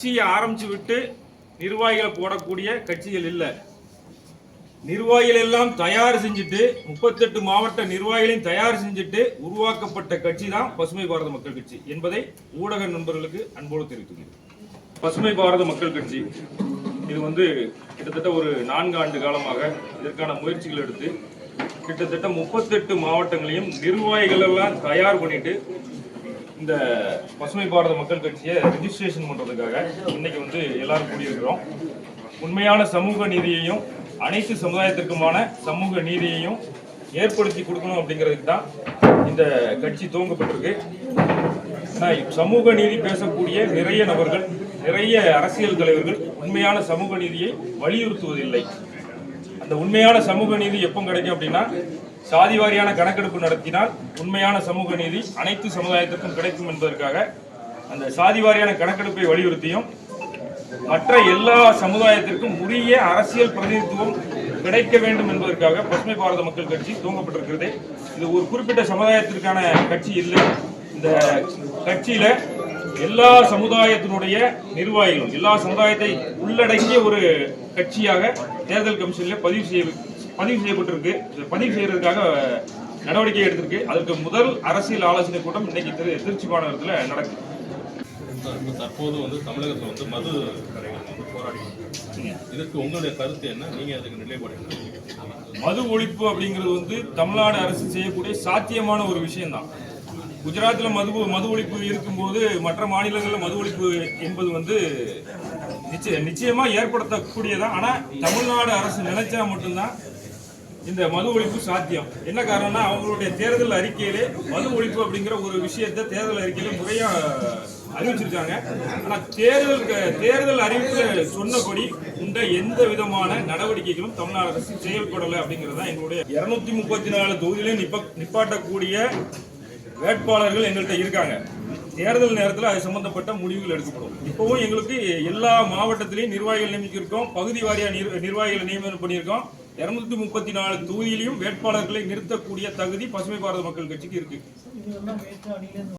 கட்சியை ஆரம்பிச்சு விட்டு நிர்வாகிகளை போடக்கூடிய கட்சிகள் இல்லை. நிர்வாகிகள் எல்லாம் தயார் செஞ்சுட்டு முப்பத்தெட்டு மாவட்ட நிர்வாகிகளையும் தயார் செஞ்சுட்டு உருவாக்கப்பட்ட கட்சி தான் பசுமை பாரத மக்கள் கட்சி என்பதை ஊடக நண்பர்களுக்கு அன்போடு தெரிவித்துள்ளேன் பசுமை பாரத மக்கள் கட்சி. இது வந்து கிட்டத்தட்ட ஒரு நான்கு ஆண்டு காலமாக இதற்கான முயற்சிகள் எடுத்து கிட்டத்தட்ட முப்பத்தெட்டு மாவட்டங்களையும் நிர்வாகிகள் எல்லாம் தயார் பண்ணிட்டு இந்த பசுமை பாரத மக்கள் கட்சியை ரெஜிஸ்ட்ரேஷன் பண்ணுறதுக்காக இன்னைக்கு வந்து எல்லாரும் கூடியிருக்கிறோம். உண்மையான சமூக நீதியையும் அனைத்து சமுதாயத்திற்குமான சமூக நீதியையும் ஏற்படுத்தி கொடுக்கணும் அப்படிங்கிறதுக்கு தான் இந்த கட்சி துவங்கப்பட்டிருக்கு. சமூக நீதி பேசக்கூடிய நிறைய நபர்கள் நிறைய அரசியல் தலைவர்கள் உண்மையான சமூக நீதியை வலியுறுத்துவதில்லை. அந்த உண்மையான சமூக நீதி எப்போ கிடைக்கும் அப்படின்னா சாதி வாரியான கணக்கெடுப்பு நடத்தினால் உண்மையான சமூக நீதி அனைத்து சமுதாயத்திற்கும் கிடைக்கும் என்பதற்காக அந்த சாதி வாரியான கணக்கெடுப்பை வலியுறுத்தியும் மற்ற எல்லா சமுதாயத்திற்கும் உரிய அரசியல் பிரதிநிதித்துவம் கிடைக்க வேண்டும் என்பதற்காக பசுமை பாரத மக்கள் கட்சி துவங்கப்பட்டிருக்கிறது. இது ஒரு குறிப்பிட்ட சமுதாயத்திற்கான கட்சி இல்லை. இந்த கட்சியில எல்லா சமுதாயத்தினுடைய நிர்வாகிகளும் எல்லா சமுதாயத்தை உள்ளடக்கிய ஒரு கட்சியாக தேர்தல் கமிஷன்ல பதிவு செய்ய பதிவு செய்யப்பட்டிருக்கு. பதிவு செய்யறதுக்காக நடவடிக்கை எடுத்திருக்கு. அதற்கு முதல் அரசியல் ஆலோசனை கூட்டம் இன்னைக்கு திரு திருச்சி மாநகரத்தில் நடக்குது இப்ப தற்போது வந்து தமிழகத்தில் வந்து மது கடைகள் வந்து போராடி. இதற்கு உங்களுடைய கருத்து என்ன? நீங்க அதுக்கு நிலைப்பாடு மது ஒழிப்பு அப்படிங்கிறது வந்து தமிழ்நாடு அரசு செய்யக்கூடிய சாத்தியமான ஒரு விஷயம்தான். குஜராத்தில் மது மது ஒழிப்பு இருக்கும்போது மற்ற மாநிலங்களில் மது ஒழிப்பு என்பது வந்து நிச்சய நிச்சயமா ஏற்படுத்தக்கூடியதான் ஆனால் தமிழ்நாடு அரசு நினைச்சா மட்டும்தான் இந்த மது ஒழிப்பு சாத்தியம். என்ன காரணம்னா அவங்களுடைய தேர்தல் அறிக்கையிலே மது ஒழிப்பு அப்படிங்கிற ஒரு விஷயத்தை தேர்தல் அறிக்கையில முறையா அறிவிச்சிருக்காங்க. ஆனா தேர்தல் தேர்தல் அறிவிப்பு சொன்னபடி இந்த எந்த விதமான நடவடிக்கைகளும் தமிழ்நாடு அரசு செயல்படலை அப்படிங்கிறது தான் எங்களுடைய இருநூத்தி முப்பத்தி நாலு தொகுதியிலையும் நிப்ப நிப்பாட்டக்கூடிய வேட்பாளர்கள் எங்கள்கிட்ட இருக்காங்க. தேர்தல் நேரத்தில் அது சம்பந்தப்பட்ட முடிவுகள் எடுக்கப்படும். இப்போவும் எங்களுக்கு எல்லா மாவட்டத்திலையும் நிர்வாகிகள் நியமிக்கிருக்கோம் பகுதி வாரியாக நிர் நிர்வாகிகளை நியமனம் பண்ணியிருக்கோம். இருநூத்தி முப்பத்தி நாலு தொகுதியிலையும் வேட்பாளர்களை நிறுத்தக்கூடிய தகுதி பசுமை பாரத மக்கள் கட்சிக்கு இருக்கு.